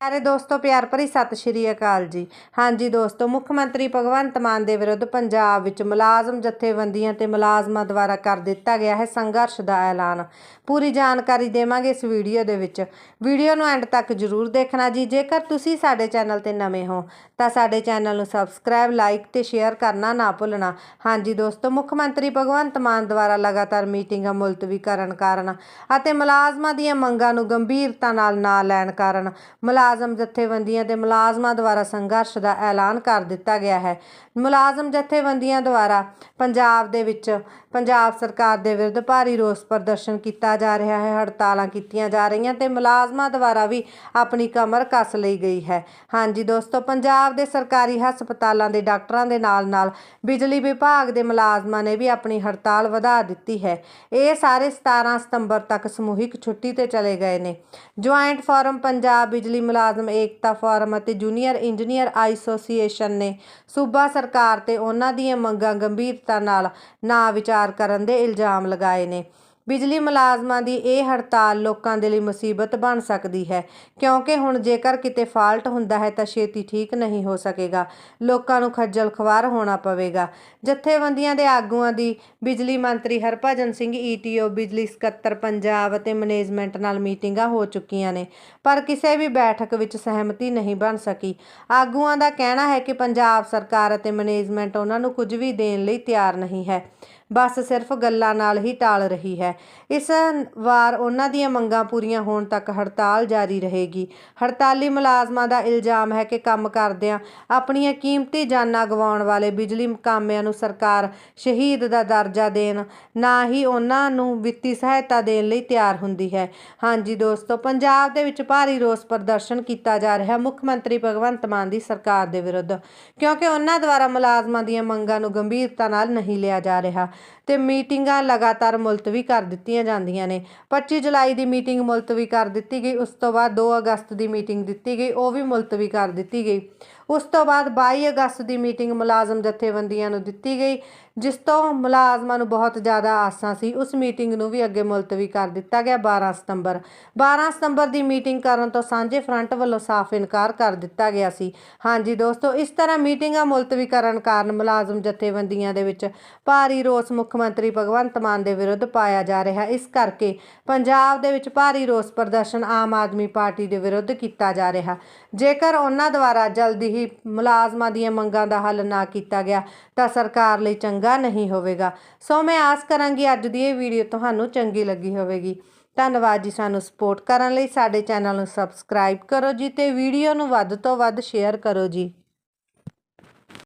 ਸਾਰੇ ਦੋਸਤੋ, ਪਿਆਰ ਭਰੀ ਸਤਿ ਸ਼੍ਰੀ ਅਕਾਲ ਜੀ। ਹਾਂਜੀ ਦੋਸਤੋ, ਮੁੱਖ ਮੰਤਰੀ ਭਗਵੰਤ ਮਾਨ ਦੇ ਵਿਰੁੱਧ ਪੰਜਾਬ ਵਿੱਚ ਮੁਲਾਜ਼ਮ ਜਥੇਬੰਦੀਆਂ ਤੇ ਮੁਲਾਜ਼ਮਾਂ ਦੁਆਰਾ ਕਰ ਦਿੱਤਾ ਗਿਆ ਹੈ ਸੰਘਰਸ਼ ਦਾ ਐਲਾਨ। ਪੂਰੀ ਜਾਣਕਾਰੀ ਦੇਵਾਂਗੇ ਇਸ ਵੀਡੀਓ ਦੇ ਵਿੱਚ। ਵੀਡੀਓ ਨੂੰ ਐਂਡ ਤੱਕ ਜਰੂਰ ਦੇਖਣਾ ਜੀ। ਜੇਕਰ ਤੁਸੀਂ ਸਾਡੇ ਚੈਨਲ ਤੇ ਨਵੇਂ ਹੋ, ਤਾਂ ਸਾਡੇ ਚੈਨਲ ਨੂੰ ਸਬਸਕ੍ਰਾਈਬ, ਲਾਈਕ ਤੇ ਸ਼ੇਅਰ ਕਰਨਾ ਨਾ ਭੁੱਲਣਾ। ਹਾਂਜੀ ਦੋਸਤੋ, ਮੁੱਖ ਮੰਤਰੀ ਭਗਵੰਤ ਮਾਨ ਦੁਆਰਾ ਲਗਾਤਾਰ ਮੀਟਿੰਗਾਂ ਮੁਲਤਵੀ ਕਰਨ ਕਾਰਨ ਅਤੇ ਮੁਲਾਜ਼ਮਾਂ ਦੀਆਂ ਮੰਗਾਂ ਨੂੰ ਗੰਭੀਰਤਾ ਨਾਲ ਨਾ ਲੈਣ ਕਾਰਨ ਮੁਲਾ ਮੁਲਾਜ਼ਮ ਜਥੇਬੰਦੀਆਂ ਦੇ ਮੁਲਾਜ਼ਮਾਂ ਦੁਆਰਾ ਸੰਘਰਸ਼ ਦਾ ਐਲਾਨ ਕਰ ਦਿੱਤਾ ਗਿਆ ਹੈ। ਮੁਲਾਜ਼ਮ ਜਥੇਬੰਦੀਆਂ ਦੁਆਰਾ ਪੰਜਾਬ ਦੇ ਵਿੱਚ ਪੰਜਾਬ ਸਰਕਾਰ ਦੇ ਵਿਰੁੱਧ ਭਾਰੀ ਰੋਸ ਪ੍ਰਦਰਸ਼ਨ ਕੀਤਾ ਜਾ ਰਿਹਾ ਹੈ, ਹੜਤਾਲਾਂ ਕੀਤੀਆਂ ਜਾ ਰਹੀਆਂ ਤੇ ਮੁਲਾਜ਼ਮਾਂ ਦੁਆਰਾ ਵੀ ਆਪਣੀ ਕਮਰ ਕੱਸ ਲਈ ਗਈ ਹੈ। ਹਾਂਜੀ ਦੋਸਤੋ, ਪੰਜਾਬ ਦੇ ਸਰਕਾਰੀ ਹਸਪਤਾਲਾਂ ਦੇ ਡਾਕਟਰਾਂ ਦੇ ਨਾਲ ਨਾਲ ਬਿਜਲੀ ਵਿਭਾਗ ਦੇ ਮੁਲਾਜ਼ਮਾਂ ਨੇ ਵੀ ਆਪਣੀ ਹੜਤਾਲ ਵਧਾ ਦਿੱਤੀ ਹੈ। ਇਹ ਸਾਰੇ 17 ਸਤੰਬਰ ਤੱਕ ਸਮੂਹਿਕ ਛੁੱਟੀ ਤੇ ਚਲੇ ਗਏ ਨੇ। ਜੁਆਇੰਟ ਫੋਰਮ ਪੰਜਾਬ ਬਿਜਲੀ ਮੁਲਾਜ਼ਮ ਏਕਤਾ ਫੋਰਮ ਅਤੇ ਜੂਨੀਅਰ ਇੰਜੀਨੀਅਰ ਐਸੋਸੀਏਸ਼ਨ ਨੇ ਸੂਬਾ ਸਰਕਾਰ ਤੇ ਉਹਨਾਂ ਦੀਆਂ ਮੰਗਾਂ ਗੰਭੀਰਤਾ ਨਾਲ ਨਾ ਵਿਚਾਰ ਕਰਨ ਦੇ ਇਲਜ਼ਾਮ ਲਗਾਏ ਨੇ। ਬਿਜਲੀ ਮੁਲਾਜ਼ਮਾਂ ਦੀ ਇਹ ਹੜਤਾਲ ਲੋਕਾਂ ਦੇ ਲਈ ਮੁਸੀਬਤ ਬਣ ਸਕਦੀ ਹੈ। ਕਿਉਂਕਿ ਹੁਣ ਜੇਕਰ ਕਿਤੇ ਫਾਲਟ ਹੁੰਦਾ ਹੈ ਤਾਂ ਛੇਤੀ ਠੀਕ ਨਹੀਂ ਹੋ ਸਕੇਗਾ। ਲੋਕਾਂ ਨੂੰ ਖੱਜਲ ਖਵਾਰ ਹੋਣਾ ਪਵੇਗਾ। ਜਥੇਬੰਦੀਆਂ ਦੇ ਆਗੂਆਂ ਦੀ ਬਿਜਲੀ ਮੰਤਰੀ ਹਰਭਜਨ ਸਿੰਘ ਈਟੀਓ ਬਿਜਲੀ ਸਕੱਤਰ ਪੰਜਾਬ ਅਤੇ ਮੈਨੇਜਮੈਂਟ ਨਾਲ ਮੀਟਿੰਗਾਂ ਹੋ ਚੁੱਕੀਆਂ ਨੇ, ਪਰ ਕਿਸੇ ਵੀ ਬੈਠਕ ਵਿੱਚ ਸਹਿਮਤੀ ਨਹੀਂ ਬਣ ਸਕੀ। ਆਗੂਆਂ ਦਾ ਕਹਿਣਾ ਹੈ ਕਿ ਪੰਜਾਬ ਸਰਕਾਰ ਅਤੇ ਮੈਨੇਜਮੈਂਟ ਉਹਨਾਂ ਨੂੰ ਕੁਝ ਵੀ ਦੇਣ ਲਈ ਤਿਆਰ ਨਹੀਂ ਹੈ। ਬਸ ਸਿਰਫ ਗੱਲਾਂ ਨਾਲ ਹੀ ਟਾਲ ਰਹੀ ਹੈ। ਇਸ ਵਾਰ ਉਹਨਾਂ ਦੀਆਂ ਮੰਗਾਂ ਪੂਰੀਆਂ ਹੋਣ ਤੱਕ ਹੜਤਾਲ ਜਾਰੀ ਰਹੇਗੀ। ਹੜਤਾਲੀ ਮੁਲਾਜ਼ਮਾਂ ਦਾ ਇਲਜ਼ਾਮ ਹੈ ਕਿ ਕੰਮ ਕਰਦਿਆਂ ਆਪਣੀਆਂ ਕੀਮਤੀ ਜਾਨਾਂ ਗਵਾਉਣ ਵਾਲੇ ਬਿਜਲੀ ਕਾਮਿਆਂ ਨੂੰ ਸਰਕਾਰ ਸ਼ਹੀਦ ਦਾ ਦਰਜਾ ਦੇਣ, ਨਾ ਹੀ ਉਹਨਾਂ ਨੂੰ ਵਿੱਤੀ ਸਹਾਇਤਾ ਦੇਣ ਲਈ ਤਿਆਰ ਹੁੰਦੀ ਹੈ। ਹਾਂਜੀ ਦੋਸਤੋ, ਪੰਜਾਬ ਦੇ ਵਿੱਚ ਭਾਰੀ ਰੋਸ ਪ੍ਰਦਰਸ਼ਨ ਕੀਤਾ ਜਾ ਰਿਹਾ ਮੁੱਖ ਮੰਤਰੀ ਭਗਵੰਤ ਮਾਨ ਦੀ ਸਰਕਾਰ ਦੇ ਵਿਰੁੱਧ, ਕਿਉਂਕਿ ਉਹਨਾਂ ਦੁਆਰਾ ਮੁਲਾਜ਼ਮਾਂ ਦੀਆਂ ਮੰਗਾਂ ਨੂੰ ਗੰਭੀਰਤਾ ਨਾਲ ਨਹੀਂ ਲਿਆ ਜਾ ਰਿਹਾ। ਤੇ ਮੀਟਿੰਗਾਂ ਲਗਾਤਾਰ ਮੁਲਤਵੀ ਕਰ ਦਿੱਤੀਆਂ ਜਾਂਦੀਆਂ ਨੇ। 25 ਜੁਲਾਈ ਦੀ ਮੀਟਿੰਗ ਮੁਲਤਵੀ ਕਰ ਦਿੱਤੀ ਗਈ, ਉਸ ਤੋਂ ਬਾਅਦ 2 ਅਗਸਤ ਦੀ ਮੀਟਿੰਗ ਦਿੱਤੀ ਗਈ, ਉਹ ਵੀ ਮੁਲਤਵੀ ਕਰ ਦਿੱਤੀ ਗਈ। ਉਸ ਤੋਂ ਬਾਅਦ 22 ਅਗਸਤ ਦੀ ਮੀਟਿੰਗ ਮੁਲਾਜ਼ਮ ਜਥੇਬੰਦੀਆਂ ਨੂੰ ਦਿੱਤੀ ਗਈ, ਜਿਸ ਤੋਂ ਮੁਲਾਜ਼ਮਾਂ ਨੂੰ ਬਹੁਤ ਜ਼ਿਆਦਾ ਆਸਾਂ ਸੀ। ਉਸ ਮੀਟਿੰਗ ਨੂੰ ਵੀ ਅੱਗੇ ਮੁਲਤਵੀ ਕਰ ਦਿੱਤਾ ਗਿਆ 12 ਸਤੰਬਰ। 12 ਸਤੰਬਰ ਦੀ ਮੀਟਿੰਗ ਕਰਨ ਤੋਂ ਸਾਂਝੇ ਫਰੰਟ ਵੱਲੋਂ ਸਾਫ਼ ਇਨਕਾਰ ਕਰ ਦਿੱਤਾ ਗਿਆ ਸੀ। ਹਾਂਜੀ ਦੋਸਤੋ, ਇਸ ਤਰ੍ਹਾਂ ਮੀਟਿੰਗਾਂ ਮੁਲਤਵੀ ਕਰਨ ਕਾਰਨ ਮੁਲਾਜ਼ਮ ਜਥੇਬੰਦੀਆਂ ਦੇ ਵਿੱਚ ਭਾਰੀ ਰੋਸ ਮੁੱਖ ਮੰਤਰੀ ਭਗਵੰਤ ਮਾਨ ਦੇ ਵਿਰੁੱਧ ਪਾਇਆ ਜਾ ਰਿਹਾ। ਇਸ ਕਰਕੇ ਪੰਜਾਬ ਦੇ ਵਿੱਚ ਭਾਰੀ ਰੋਸ ਪ੍ਰਦਰਸ਼ਨ ਆਮ ਆਦਮੀ ਪਾਰਟੀ ਦੇ ਵਿਰੁੱਧ ਕੀਤਾ ਜਾ ਰਿਹਾ। ਜੇਕਰ ਉਹਨਾਂ ਦੁਆਰਾ ਜਲਦੀ ਹੀ ਮੁਲਾਜ਼ਮਾਂ ਦੀਆਂ ਮੰਗਾਂ ਦਾ ਹੱਲ ਨਾ ਕੀਤਾ ਗਿਆ, ਤਾਂ ਸਰਕਾਰ ਲਈ ਚੰਗਾ ਨਹੀਂ ਹੋਵੇਗਾ। ਸੋ ਮੈਂ ਆਸ ਕਰਾਂਗੀ ਅੱਜ ਦੀ ਇਹ ਵੀਡੀਓ ਤੁਹਾਨੂੰ ਚੰਗੀ ਲੱਗੀ ਹੋਵੇਗੀ। ਧੰਨਵਾਦ ਜੀ ਸਾਨੂੰ ਸਪੋਰਟ ਕਰਨ ਲਈ। ਸਾਡੇ ਚੈਨਲ ਨੂੰ ਸਬਸਕ੍ਰਾਈਬ ਕਰੋ ਜੀ ਤੇ ਵੀਡੀਓ ਨੂੰ ਵੱਧ ਤੋਂ ਵੱਧ ਸ਼ੇਅਰ ਕਰੋ ਜੀ।